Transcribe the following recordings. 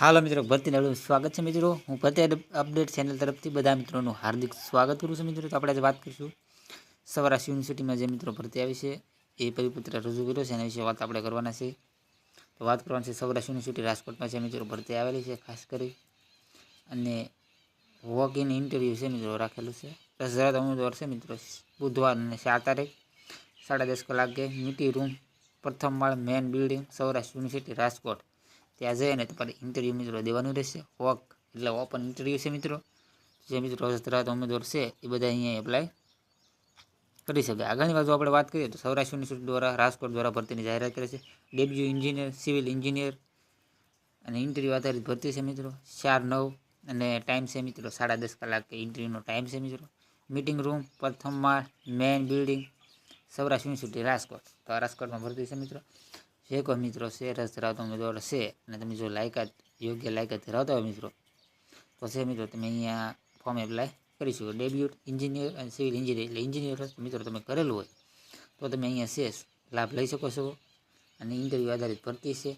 હાલો મિત્રો, ભરતી નવું સ્વાગત છે મિત્રો. હું ભરતી અપડેટ ચેનલ તરફથી બધા મિત્રોનું હાર્દિક સ્વાગત કરું છું મિત્રો. તો આપણે આજે વાત કરીશું સૌરાષ્ટ્ર યુનિવર્સિટીમાં જે મિત્રો ભરતી આવી છે, એ પરિપત્ર રજૂ કર્યો છે. એના વિશે વાત આપણે કરવાના છે. તો વાત કરવાની છે સૌરાષ્ટ્ર યુનિવર્સિટી રાજકોટમાં છે મિત્રો ભરતી આવેલી છે, ખાસ કરી. અને વોક ઇન ઇન્ટરવ્યૂ છે મિત્રો, રાખેલું છે. દસ હજાર ઉમેદવાર છે મિત્રો, બુધવાર અને ચાર તારીખ, સાડા દસ કલાકે મીટી રૂમ, પ્રથમ માળ main building, Saurashtra university, Rajkot. ત્યાં જઈને તમારે ઇન્ટરવ્યૂ મિત્રો દેવાનું રહેશે. વોક એટલે ઓપન ઇન્ટરવ્યૂ છે મિત્રો. જે મિત્રો ધરાવતા ઉમેદવાર છે, એ બધા અહીંયા એપ્લાય કરી શકે. આગળની બાજુ આપણે વાત કરીએ તો સૌરાષ્ટ્ર યુનિવર્સિટી દ્વારા રાજકોટ દ્વારા ભરતીની જાહેરાત કરે છે. ડેબ્યુ ઇન્જિનિયર સિવિલ ઇન્જિનિયર અને ઇન્ટરવ્યૂ આધારિત ભરતી છે મિત્રો. ચાર, નવ અને ટાઈમ છે મિત્રો. સાડા દસ કલાકે ઇન્ટરવ્યૂનો ટાઈમ છે મિત્રો. મિટિંગ રૂમ પ્રથમ માળ main building Saurashtra university, Rajkot. તો રાજકોટમાં ભરતી છે મિત્રો. જે કોઈ મિત્રો છે રસ ધરાવતા ઉમેદવાર છે અને તમે જો લાયકાત યોગ્ય લાયકાત ધરાવતા હોય, મિત્રો, તો છે, મિત્રો, તમે અહીંયા ફોર્મ એપ્લાય કરી શકો ડેબ્યુટ એન્જિનિયર અને સિવિલ એન્જિનિયર એટલે એન્જિનિયર મિત્રો તમે કરેલું હોય, તો તમે અહીંયા છે લાભ લઈ શકો છો. અને ઇન્ટરવ્યૂ આધારિત ભરતી છે.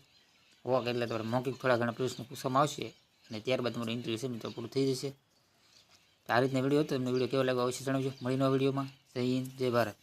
વોક એટલે તમારે મૌખિક થોડા ઘણા પ્રશ્નો પૂછવામાં આવશે અને ત્યારબાદ તમારું ઇન્ટરવ્યૂ છે, મિત્રો, પૂરું થઈ જશે. આ રીતના વીડિયો હતો. તમને વીડિયો કેવો લાગ્યો અવશ્ય જણાવજો. મળીનો વિડીયોમાં જય હિન્દ, જય ભારત.